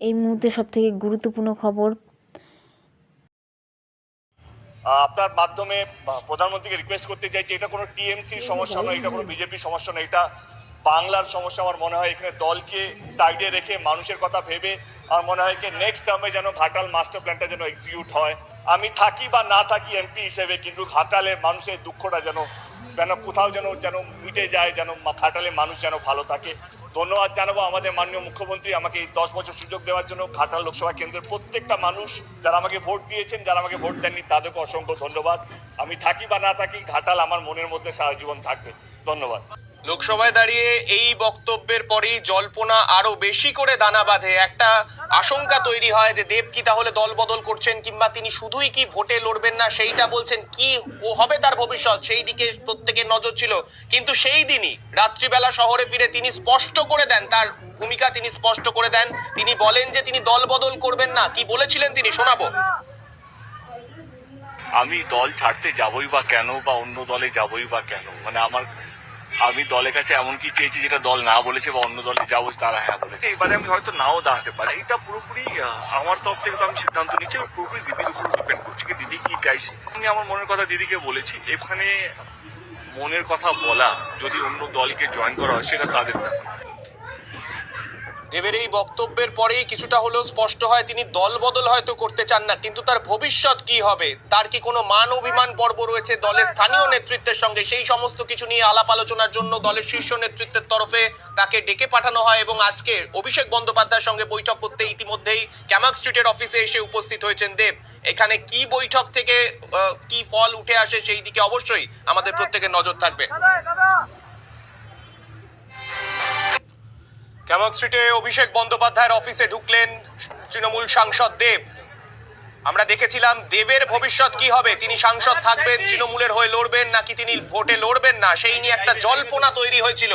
এই মুহূর্তে সবথেকে গুরুত্বপূর্ণ খবর। আপনার মাধ্যমে প্রধানমন্ত্রীকে রিকোয়েস্ট করতে চাইছি এটা কোনো টিএমসির সমস্যা নয় এটা কোনো বিজেপির সমস্যা নয় এটা বাংলার সমস্যা আমার মনে হয় এখানে দলকে সাইডে রেখে মানুষের কথা ভেবে আমার মনে হয় কি নেক্সট টার্মে যেন ঘাটাল মাস্টার প্ল্যানটা যেন এক্সিকিউট হয়। আমি থাকি বা না থাকি এমপি হিসেবে কিন্তু ঘাটালে মানুষের দুঃখটা যেন যেন কোথাও যেন যেন মিটে যায় যেন মা- ঘাটালে মানুষ যেন ভালো থাকে। ধন্যবাদ জানাব আমাদের মাননীয় মুখ্যমন্ত্রী আমাকে এই দশ বছর সুযোগ দেওয়ার জন্য ঘাটাল লোকসভা কেন্দ্রের প্রত্যেকটা মানুষ যারা আমাকে ভোট দিয়েছেন, যারা আমাকে ভোট দেননি, তাদেরকে অসংখ্য ধন্যবাদ। আমি থাকি বা না থাকি, ঘাটাল আমার মনের মধ্যে সারা জীবন থাকবে। ধন্যবাদ। লোকসভায় দাঁড়িয়ে এই বক্তব্যের পরেই জল্পনা আরও বেশি করে দানা বাঁধে। একটা আশঙ্কা তৈরি হয় যে দেব কি তাহলে দল বদল করছেন কিংবা তিনি শুধুই কি ভোটে লড়বেন না, সেইটা বলছেন কি হবে তার ভবিষ্যৎ, সেই দিকে প্রত্যেকের নজর ছিল। কিন্তু সেই দিনই রাত্রিবেলা শহরে ফিরে তিনি স্পষ্ট করে দেন, তার ভূমিকা তিনি স্পষ্ট করে দেন। তিনি বলেন যে তিনি দল বদল করবেন না। কি বলেছিলেন তিনি? শোনাবো। আমি দল ছাড়তে যাবই বা কেন বা অন্য দলে যাবই বা কেন? মানে আমার আমি দলের কাছে এমন কি চেয়েছি যেটা দল না বলেছে বা অন্য দলে যাব তারা হ্যাঁ বলেছে। এবারে আমি হয়তো নাও দাঁড়াতে পারি। এটা পুরোপুরি আমার তরফ থেকে তো আমি সিদ্ধান্ত নিচ্ছি আমি পুরোপুরি দিদির উপর ডিপেন্ড করছি কি দিদি কি চাইছে। আমি আমার মনের কথা দিদিকে বলেছি, এখানে মনের কথা বলা, যদি অন্য দলকে জয়েন করা হয়, সেটা তাদের ব্যাপার। দেবের এই বক্তব্যের পরেই কিছুটা হলেও স্পষ্ট হয়, তিনি দল বদল হয়তো করতে চান না, কিন্তু তার ভবিষ্যৎ কি হবে? তার কি কোনো মান অভিমান পর্ব রয়েছে দলের স্থানীয় নেতৃত্বের সঙ্গে? সেই সমস্ত কিছু নিয়ে আলাপ আলোচনার জন্য দলের শীর্ষ নেতৃত্বের তরফে তাকে ডেকে পাঠানো হয় এবং আজকে অভিষেক বন্দ্যোপাধ্যায়ের সঙ্গে বৈঠক করতে ইতিমধ্যেই ক্যামাক স্ট্রিটের অফিসে এসে উপস্থিত হয়েছেন দেব। এখানে কি বৈঠক থেকে কি ফল উঠে আসে সেই দিকে অবশ্যই আমাদের প্রত্যেকের নজর থাকবে। ক্যামক স্ট্রিটে অভিষেক বন্দ্যোপাধ্যায়ের অফিসে ঢুকলেন তৃণমূল সাংসদ দেব? আমরা দেখেছিলাম দেবের ভবিষ্যৎ কি হবে? তিনি সাংসদ থাকবেন, তৃণমূলের হয়ে লড়বেন, নাকি তিনি ভোটে লড়বেন না? সেই নিয়ে একটা জল্পনা তৈরি হয়েছিল।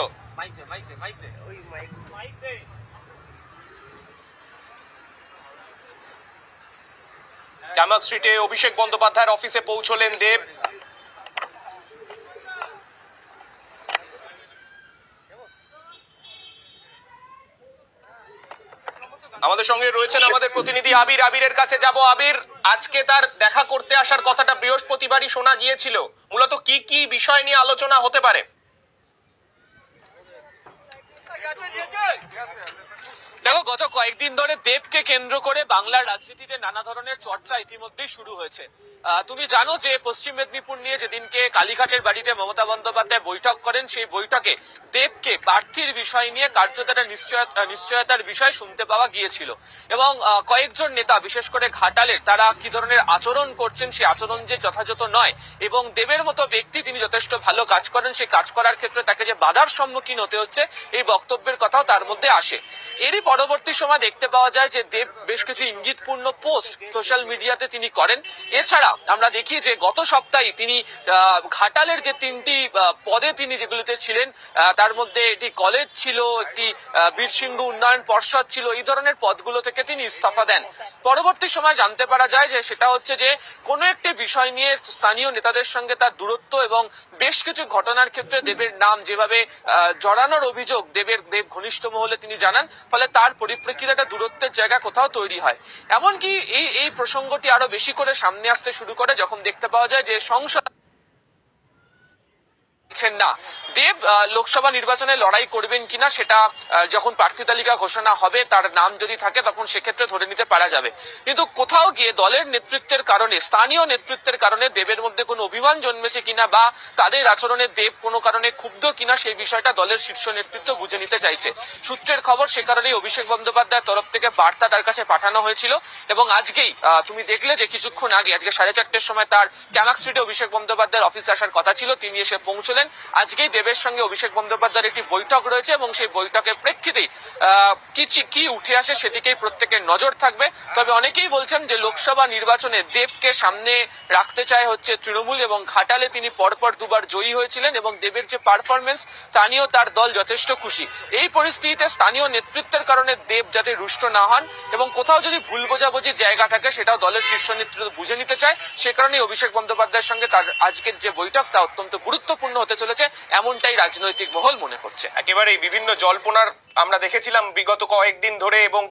ক্যামাক স্ট্রিটে অভিষেক বন্দ্যোপাধ্যায়ের অফিসে পৌঁছলেন দেব? আমাদের সঙ্গে রয়েছেন আমাদের প্রতিনিধি আবির। আবিরের কাছে যাব। আবির, আজকে তার দেখা করতে আসার কথাটা বৃহস্পতিবারই শোনা গিয়েছিল। মূলত কি কি বিষয় নিয়ে আলোচনা হতে পারে? দেখো, গত কয়েকদিন ধরে দেবকে কেন্দ্র করে বাংলার রাজনীতিতে নানা ধরনের চর্চা ইতিমধ্যেই শুরু হয়েছে। তুমি জানো যে পশ্চিম মেদিনীপুর নিয়ে যেদিনকে কালীঘাটের বাড়িতে মমতা বন্দ্যোপাধ্যায় বৈঠক করেন, সেই বৈঠকে দেবকে প্রার্থীর বিষয় নিয়ে কার্যত নিশ্চয়তার বিষয় শুনতে পাওয়া গিয়েছিল। এবং কয়েকজন নেতা, বিশেষ করে ঘাটালের, তারা কি ধরনের আচরণ করছেন সেই আচরণ যে যথাযথ নয়, এবং দেবের মতো ব্যক্তি তিনি যথেষ্ট ভালো কাজ করেন সেই কাজ করার ক্ষেত্রে তাকে যে বাধার সম্মুখীন হতে হচ্ছে, এই বক্তব্যের কথাও তার মধ্যে আসে। এরই পরবর্তী সময় দেখতে পাওয়া যায় যে দেব বেশ কিছু ইঙ্গিতপূর্ণ পোস্ট সোশ্যাল মিডিয়াতে তিনি করেন। এছাড়া আমরা দেখি যে গত সপ্তাহে তিনি ঘাটালের যে তিনটি পদে তিনি যেগুলিতে ছিলেন তার মধ্যে একটি কলেজ ছিল, একটি বীরসিংহ উন্নয়ন পর্ষদ ছিল, এই ধরনের পদগুলো থেকে তিনি ইস্তফা দেন। পরবর্তী সময় জানতে পারা যায় যে সেটা হচ্ছে যে কোনো একটি বিষয় নিয়ে স্থানীয় নেতাদের সঙ্গে তার দূরত্ব এবং বেশ কিছু ঘটনার ক্ষেত্রে দেবের নাম যেভাবে জড়ানোর অভিযোগ দেবের, দেব ঘনিষ্ঠ মহলে তিনি জানান, ফলে তার পরিপ্রেক্ষিতে একটা দূরত্বের জায়গা কোথাও তৈরি হয়। এমনকি এই এই প্রসঙ্গটি আরও বেশি করে সামনে আসতে শুরু করে, যখন দেখতে পাওয়া যায় যে সংসদ পাচ্ছেন না। দেব লোকসভা নির্বাচনে লড়াই করবেন কিনা সেটা যখন প্রার্থী তালিকা ঘোষণা হবে, তার নাম যদি থাকে, তখন সেক্ষেত্রে ধরে নিতে পারা যাবে। কিন্তু কোথাও গিয়ে দলের নেতৃত্বের কারণে, স্থানীয় নেতৃত্বের কারণে দেবের মধ্যে কোনো অভিমান জন্মেছে কিনা বা তাদের আচরণে দেব কোনো কারণে ক্ষুব্ধ কিনা, সেই বিষয়টা দলের শীর্ষ নেতৃত্ব বুঝে নিতে চাইছে। সূত্রের খবর, সে কারণেই অভিষেক বন্দ্যোপাধ্যায়ের তরফ থেকে বার্তা তার কাছে পাঠানো হয়েছিল এবং আজকেই তুমি দেখলে যে কিছুক্ষণ আগে, আজকে সাড়ে চারটের সময় তার ক্যামাক স্ট্রিটে অভিষেক বন্দ্যোপাধ্যায়ের অফিসে আসার কথা ছিল, তিনি এসে পৌঁছলেন আজকেই দেবের সঙ্গে অভিষেক বন্দ্যোপাধ্যায়ের একটি বৈঠক রয়েছে এবং সেই বৈঠকের প্রেক্ষিতেই আহ, কি উঠে আসে সেদিকেই প্রত্যেকের নজর থাকবে। তবে অনেকেই বলছেন যে লোকসভা নির্বাচনে দেবকে সামনে রাখতে চায় হচ্ছে তৃণমূল এবং ঘাটালে তিনি পরপর দুবার জয়ী হয়েছিলেন এবং দেবের যে পারফরমেন্স তা নিয়েও তার দল যথেষ্ট খুশি। এই পরিস্থিতিতে স্থানীয় নেতৃত্বের কারণে দেব যাতে রুষ্ট না হন এবং কোথাও যদি ভুল বোঝাবুঝির জায়গা থাকে সেটাও দলের শীর্ষ নেতৃত্ব বুঝে নিতে চায়। সে কারণে অভিষেক বন্দ্যোপাধ্যায়ের সঙ্গে তার আজকের যে বৈঠক তা অত্যন্ত গুরুত্বপূর্ণ হতে চলেছে, এমনটাই রাজনৈতিক মহল মনে করছে। একেবারে বিভিন্ন জল্পনার আমরা দেখেছিলাম বিগত কয়েকদিন ধরে এবং